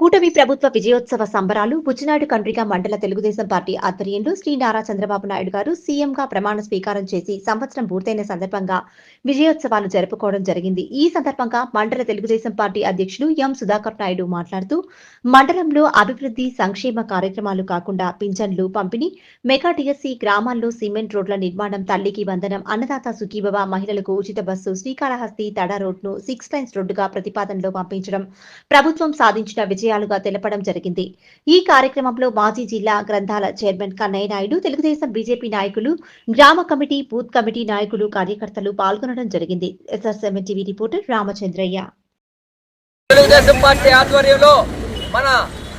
కూటమి ప్రభుత్వ విజయోత్సవ సంబరాలు బుచ్చినాడు కండ్రిక మండల తెలుగుదేశం పార్టీ ఆధ్వర్యంలో శ్రీ నారా చంద్రబాబు నాయుడు గారు సీఎంగా ప్రమాణ స్వీకారం చేసి సంవత్సరం పూర్తయిన సందర్భంగా విజయోత్సవాలు జరుపుకోవడం జరిగింది. ఈ సందర్భంగా మండల తెలుగుదేశం పార్టీ అధ్యక్షులు ఎం సుధాకర్ నాయుడు మాట్లాడుతూ మండలంలో అభివృద్ధి సంక్షేమ కార్యక్రమాలు కాకుండా పింఛన్లు పంపిణీ మెగా టీఎస్సీ గ్రామాల్లో సిమెంట్ రోడ్ల నిర్మాణం తల్లికి వందనం అన్నదాత సుఖీభవ మహిళలకు ఉచిత బస్సు శ్రీకాళహస్తి తడ రోడ్ను సిక్స్ లైన్స్ రోడ్డుగా ప్రతిపాదనలో పంపించడం ప్రభుత్వం సాధించిన విజయ విజయాలుగా తెలపడం జరిగింది. ఈ కార్యక్రమంలో మాజీ జిల్లా గ్రంథాల చైర్మన్ కన్నయ్య నాయుడు తెలుగుదేశం బీజేపీ నాయకులు గ్రామ కమిటీ బూత్ కమిటీ నాయకులు కార్యకర్తలు పాల్గొనడం జరిగింది. TV reporter Ramachandraiah. Telugu Desam party ఆధ్వర్యంలో మన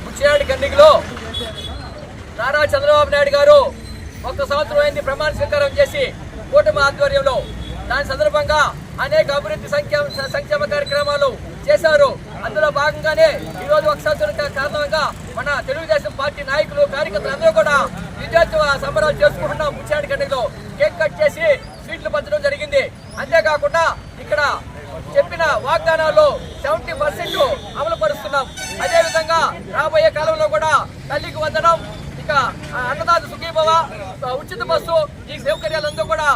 ముచ్చినాడి కండిగిలో నారా చంద్రబాబు నాయుడు గారు ఒక్క సంవత్సరం అయింది ప్రమాణ స్వీకారం చేసి కూటమి ఆధ్వర్యంలో. దాని సందర్భంగా అనేక అభివృద్ధి సంక్షేమ సంక్షేమ కార్యక్రమాలు చేశారు అందులో భాగంగానే ఈ రోజు ఒక సంవత్సరం కా- కారణంగా మన తెలుగుదేశం పార్టీ నాయకులు కార్యకర్తలు అందరూ కూడా విద్యార్థుల సంబరాలు చేసుకుంటున్నాం. ముచ్చినాడి కండిగిలో కేక్ కట్ చేసి స్వీట్లు పంచడం జరిగింది. అంతేకాకుండా ఇక్కడ చెప్పిన వాగ్దానాల్లో సెవెంటీ పర్సెంట్ అమలు పరుస్తున్నాం అదేవిధంగా రాబోయే కాలంలో కూడా తల్లికి వందనం ఇక అన్నదాత సుఖీభవ ఉచిత బస్సు ఈ సౌకర్యాలంతా కూడా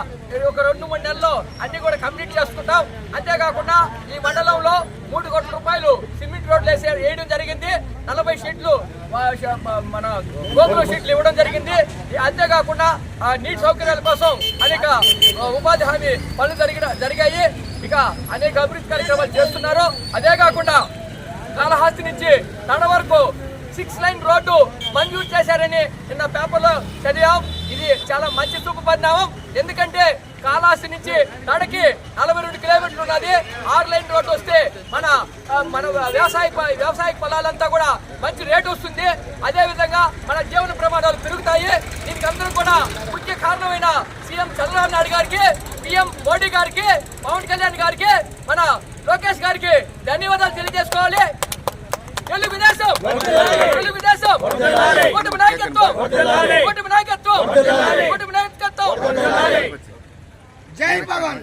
ఒక రెండు మూడు నెలల్లో అన్ని కూడా కంప్లీట్ చేసుకుంటాం. అంతేకాకుండా ఈ మండలంలో మూడు కోట్ల రూపాయలు సిమెంట్ రోడ్లు వేసే వేయడం జరిగింది. నలభై షీట్లు మన గోకుల షీట్లు ఇవ్వడం జరిగింది. అంతేకాకుండా నీటి సౌకర్యాల కోసం అనేక ఉపాధి హామీ పనులు జరిగిన జరిగాయి. ఇక అనేక అభివృద్ధి కార్యక్రమాలు చేస్తున్నారు. అదే కాకుండా కాళహస్తి నుంచి తన వరకు సిక్స్ లైన్ రోడ్డు మంజూరు చేశారని నిన్న పేపర్లో చదివాం. ఇది చాలా మంచి చూపు పరిణామం ఎందుకంటే కాళహస్తి నుంచి తడకి నలభై రెండు కిలోమీటర్లు ఉన్నది. ఆరు లైన్ రోడ్డు వస్తే మన మన వ్యవసాయ వ్యవసాయ పొలాలంతా కూడా మంచి రేటు వస్తుంది. అదే విధంగా మన జీవన ప్రమాణాలు పెరుగుతాయి. దీనికి అందరూ కూడా ముఖ్య కారణమైన సీఎం చంద్రబాబు నాయుడు గారికి పిఎం మోడీ గారికి పవన్ కళ్యాణ్ గారికి మన లోకేష్ గారికి ధన్యవాదాలు తెలియజేసుకోవాలి. తెలుగుదేశం తెలుగుదేశం కూటమి నాయకత్వం! కూటమి నాయకత్వం! నాయకత్వం జై భగవాన్.